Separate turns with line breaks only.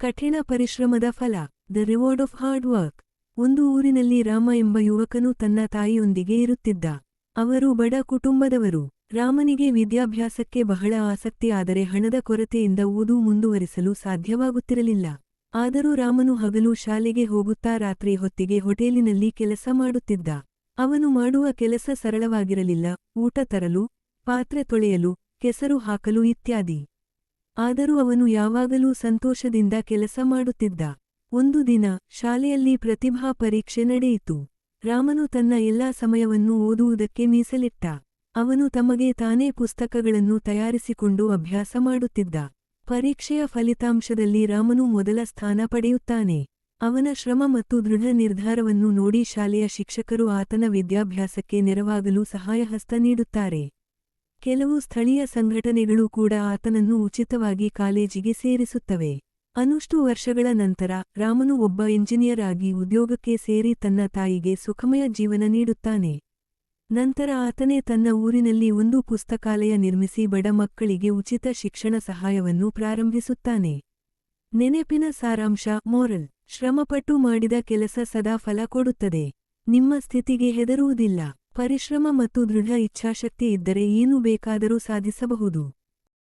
ಕಠಿಣ ಪರಿಶ್ರಮದ ಫಲ the reward of hard work ಒಂದು ಊರಿನಲ್ಲಿ ರಾಮ ಎಂಬ ಯುವಕನು ತನ್ನ ತಾಯಿಯೊಂದಿಗೆ ಇರುತ್ತಿದ್ದ. ಅವರು ಬಡ ಕುಟುಂಬದವರು. ರಾಮನಿಗೆ ವಿದ್ಯಾಭ್ಯಾಸಕ್ಕೆ ಬಹಳ ಆಸಕ್ತಿ ಆದರೆ ಹಣದ ಕೊರತೆಯಿಂದ ಓದು ಮುಂದುವರಿಸಲು ಸಾಧ್ಯವಾಗುತ್ತಿರಲಿಲ್ಲ. ಆದರೂ ರಾಮನು ಹಗಲು ಶಾಲೆಗೆ ಹೋಗುತ್ತಾ ರಾತ್ರಿ ಹೊತ್ತಿಗೆ ಹೋಟೆಲಿನಲ್ಲಿ ಕೆಲಸ ಮಾಡುತ್ತಿದ್ದ. ಅವನು ಮಾಡುವ ಕೆಲಸ ಸರಳವಾಗಿರಲಿಲ್ಲ, ಊಟ ತರಲು, ಪಾತ್ರೆ ತೊಳೆಯಲು, ಕೆಸರು ಹಾಕಲು ಇತ್ಯಾದಿ. ಆದರೂ ಅವನು ಯಾವಾಗಲೂ ಸಂತೋಷದಿಂದ ಕೆಲಸ ಮಾಡುತ್ತಿದ್ದ. ಒಂದು ದಿನ ಶಾಲೆಯಲ್ಲಿ ಪ್ರತಿಭಾ ಪರೀಕ್ಷೆ ನಡೆಯಿತು. ರಾಮನು ತನ್ನ ಎಲ್ಲಾ ಸಮಯವನ್ನು ಓದುವುದಕ್ಕೆ ಮೀಸಲಿಟ್ಟ. ಅವನು ತಮಗೆ ತಾನೇ ಪುಸ್ತಕಗಳನ್ನು ತಯಾರಿಸಿಕೊಂಡು ಅಭ್ಯಾಸ ಮಾಡುತ್ತಿದ್ದ. ಪರೀಕ್ಷೆಯ ಫಲಿತಾಂಶದಲ್ಲಿ ರಾಮನು ಮೊದಲ ಸ್ಥಾನ ಪಡೆಯುತ್ತಾನೆ. ಅವನ ಶ್ರಮ ಮತ್ತು ದೃಢ ನಿರ್ಧಾರವನ್ನು ನೋಡಿ ಶಾಲೆಯ ಶಿಕ್ಷಕರು ಆತನ ವಿದ್ಯಾಭ್ಯಾಸಕ್ಕೆ ನೆರವಾಗಲು ಸಹಾಯಹಸ್ತ ನೀಡುತ್ತಾರೆ. ಕೆಲವು ಸ್ಥಳೀಯ ಸಂಘಟನೆಗಳು ಕೂಡ ಆತನನ್ನು ಉಚಿತವಾಗಿ ಕಾಲೇಜಿಗೆ ಸೇರಿಸುತ್ತವೆ. ಅನುಷ್ಟು ವರ್ಷಗಳ ನಂತರ ರಾಮನು ಒಬ್ಬ ಇಂಜಿನಿಯರ್ ಆಗಿ ಉದ್ಯೋಗಕ್ಕೆ ಸೇರಿ ತನ್ನ ತಾಯಿಗೆ ಸುಖಮಯ ಜೀವನ ನೀಡುತ್ತಾನೆ. ನಂತರ ಆತನೇ ತನ್ನ ಊರಿನಲ್ಲಿ ಒಂದು ಪುಸ್ತಕಾಲಯ ನಿರ್ಮಿಸಿ ಬಡ ಮಕ್ಕಳಿಗೆ ಉಚಿತ ಶಿಕ್ಷಣ ಸಹಾಯವನ್ನು ಪ್ರಾರಂಭಿಸುತ್ತಾನೆ. ನೆನೆಪಿನ ಸಾರಾಂಶ, ಮೋರಲ್. ಶ್ರಮಪಟ್ಟು ಮಾಡಿದ ಕೆಲಸ ಸದಾ ಫಲ ಕೊಡುತ್ತದೆ. ನಿಮ್ಮ ಸ್ಥಿತಿಗೆ ಹೆದರುವುದಿಲ್ಲ. ಪರಿಶ್ರಮ ಮತ್ತು ದೃಢ ಇಚ್ಛಾಶಕ್ತಿ ಇದ್ದರೆ ಏನು ಬೇಕಾದರೂ ಸಾಧಿಸಬಹುದು.